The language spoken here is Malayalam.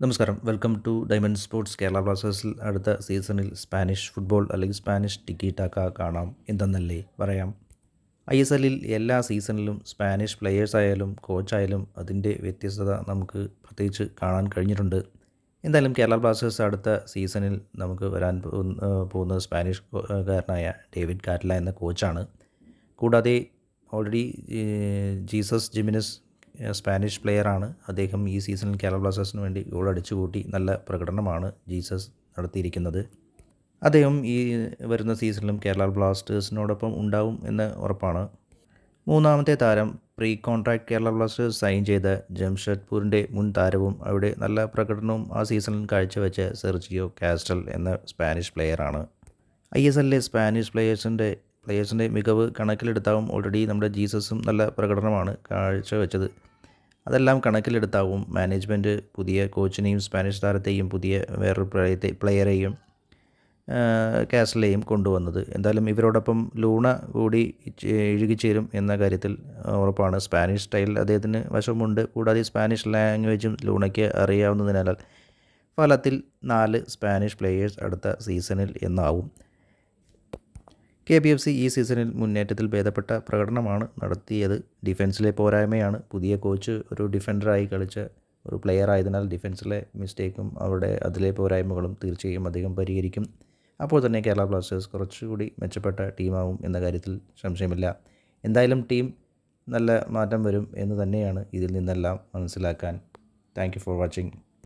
നമസ്കാരം. Welcome to diamond sports Kerala ബ്ലാസ്റ്റേഴ്സിൽ അടുത്ത സീസണിൽ സ്പാനിഷ് ഫുട്ബോൾ അല്ലെങ്കിൽ സ്പാനിഷ് ടിക്കി ടാക്ക കാണാം എന്തെന്നല്ലേ പറയാം? ഐ എസ് എല്ലിൽ എല്ലാ സീസണിലും സ്പാനിഷ് പ്ലെയേഴ്സ് ആയാലും കോച്ചായാലും അതിന്റെ വ്യത്യസ്തത നമുക്ക് പ്രത്യേകിച്ച് കാണാൻ കഴിഞ്ഞിട്ടുണ്ട്. എന്തായാലും കേരള ബ്ലാസ്റ്റേഴ്സ് അടുത്ത സീസണിൽ നമുക്ക് വരാൻ പോകുന്ന സ്പാനിഷ് കാരനായ ഡേവിഡ് കാറ്റ്ല എന്ന കോച്ചാണ് കൂടാതെ ഓൾറെഡി ജീസസ് ജിമിനസ് സ്പാനിഷ് പ്ലെയറാണ്. അദ്ദേഹം ഈ സീസണിൽ കേരള ബ്ലാസ്റ്റേഴ്സിന് വേണ്ടി ഗോൾ അടിച്ചു കൂട്ടി നല്ല പ്രകടനമാണ് ജീസസ് നടത്തിയിരിക്കുന്നത്. അദ്ദേഹം ഈ വരുന്ന സീസണിലും കേരള ബ്ലാസ്റ്റേഴ്സിനോടൊപ്പം ഉണ്ടാവും എന്ന് ഉറപ്പാണ്. മൂന്നാമത്തെ താരം pre contract Kerala Blasters sign ചെയ്ത ജംഷഡ്പൂരിന്റെ മുൻ താരവും അവിടെ നല്ല പ്രകടനവും ആ സീസണിൽ കാഴ്ചവെച്ച സെർജിയോ കാസ്റ്റൽ എന്ന സ്പാനിഷ് പ്ലെയറാണ്. ഐ എസ് എല്ലിലെ സ്പാനിഷ് പ്ലെയേഴ്സിന്റെ പ്ലെയേഴ്സിന്റെ മികവ് കണക്കിലെടുത്താവും ഓൾറെഡി നമ്മുടെ ജീസസും നല്ല പ്രകടനമാണ് കാഴ്ചവെച്ചത് അതെല്ലാം കണക്കിലെടുത്താവും മാനേജ്മെന്റ് പുതിയ കോച്ചിനെയും സ്പാനിഷ് താരത്തെയും പുതിയ വേറൊരു പ്ലേയത്തെ പ്ലെയറെയും കാസലെയും കൊണ്ടുവന്നത്. എന്തായാലും ഇവരോടൊപ്പം ലൂണ കൂടി ഇഴുകിച്ചേരും എന്ന കാര്യത്തിൽ ഉറപ്പാണ്. സ്പാനിഷ് സ്റ്റൈൽ അദ്ദേഹത്തിന് വശമുണ്ട്. കൂടാതെ സ്പാനിഷ് ലാംഗ്വേജും ലൂണയ്ക്ക് അറിയാവുന്നതിനാൽ ഫലത്തിൽ നാല് സ്പാനിഷ് പ്ലെയേഴ്സ് അടുത്ത സീസണിൽ എന്നാവും. കെ പി എഫ് സി ഈ സീസണിൽ മുന്നേറ്റത്തിൽ ഭേദപ്പെട്ട പ്രകടനമാണ് നടത്തിയത്. ഡിഫൻസിലെ പോരായ്മയാണ് പുതിയ കോച്ച് ഒരു ഡിഫൻഡറായി കളിച്ച ഒരു പ്ലെയർ ആയതിനാൽ ഡിഫൻസിലെ മിസ്റ്റേക്കും അവിടെ അതിലെ പോരായ്മകളും തീർച്ചയായും അധികം പരിഹരിക്കും. അപ്പോൾ തന്നെ കേരള ബ്ലാസ്റ്റേഴ്സ് കുറച്ചുകൂടി മെച്ചപ്പെട്ട ടീമാവും എന്ന കാര്യത്തിൽ സംശയമില്ല. എന്തായാലും ടീം നല്ല മാറ്റം വരും എന്ന് തന്നെയാണ് ഇതിൽ നിന്നെല്ലാം മനസ്സിലാക്കാൻ. Thank for watching.